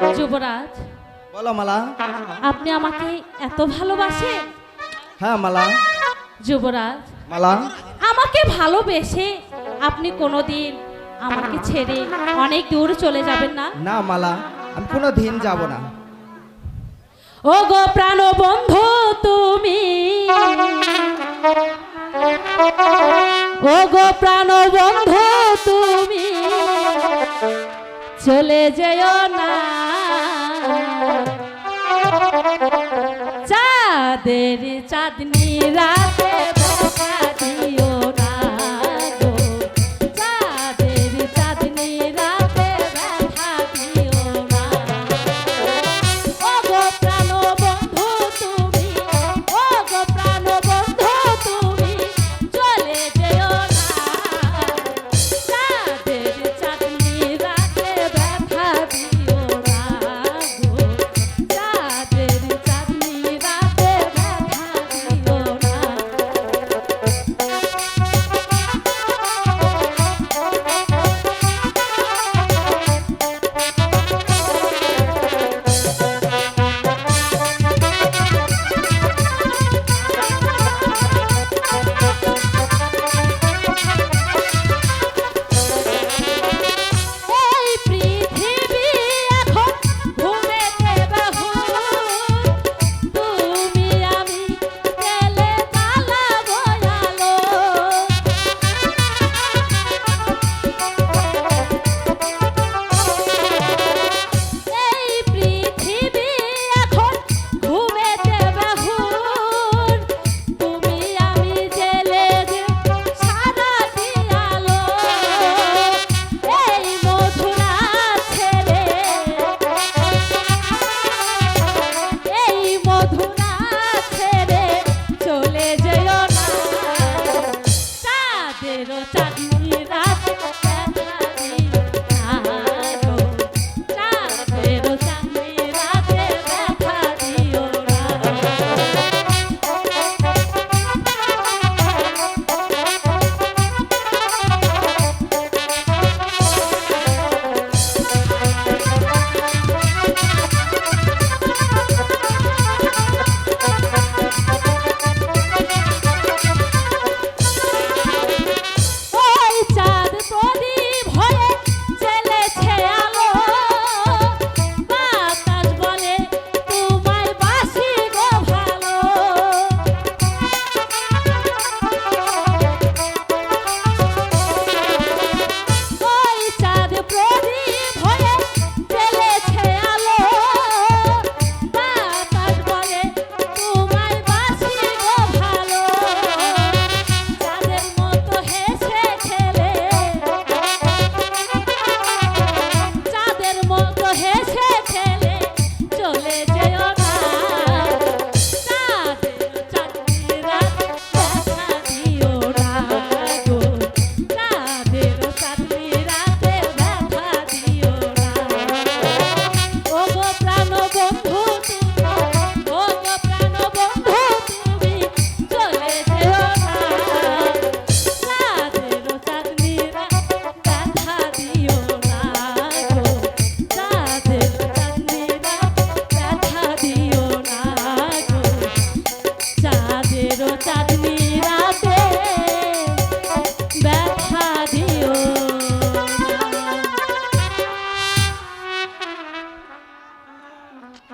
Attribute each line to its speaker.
Speaker 1: যুবরাজ
Speaker 2: বলো মালা।
Speaker 1: আপনি আমাকে এত ভালোবাসেন?
Speaker 2: হ্যাঁ মালা।
Speaker 1: যুবরাজ
Speaker 2: মালা।
Speaker 1: আমাকে ভালোবেসে আপনি কোনোদিন আমাকে ছেড়ে অনেক দূর চলে যাবেন না?
Speaker 2: না মালা আমি কোনোদিন যাব না।
Speaker 1: ও গো প্রাণ বন্ধু তুমি। ও গো প্রাণ বন্ধু তুমি। চলে যেও না। রে চাঁদনি রাত চাঁদ মুল্লা Jaya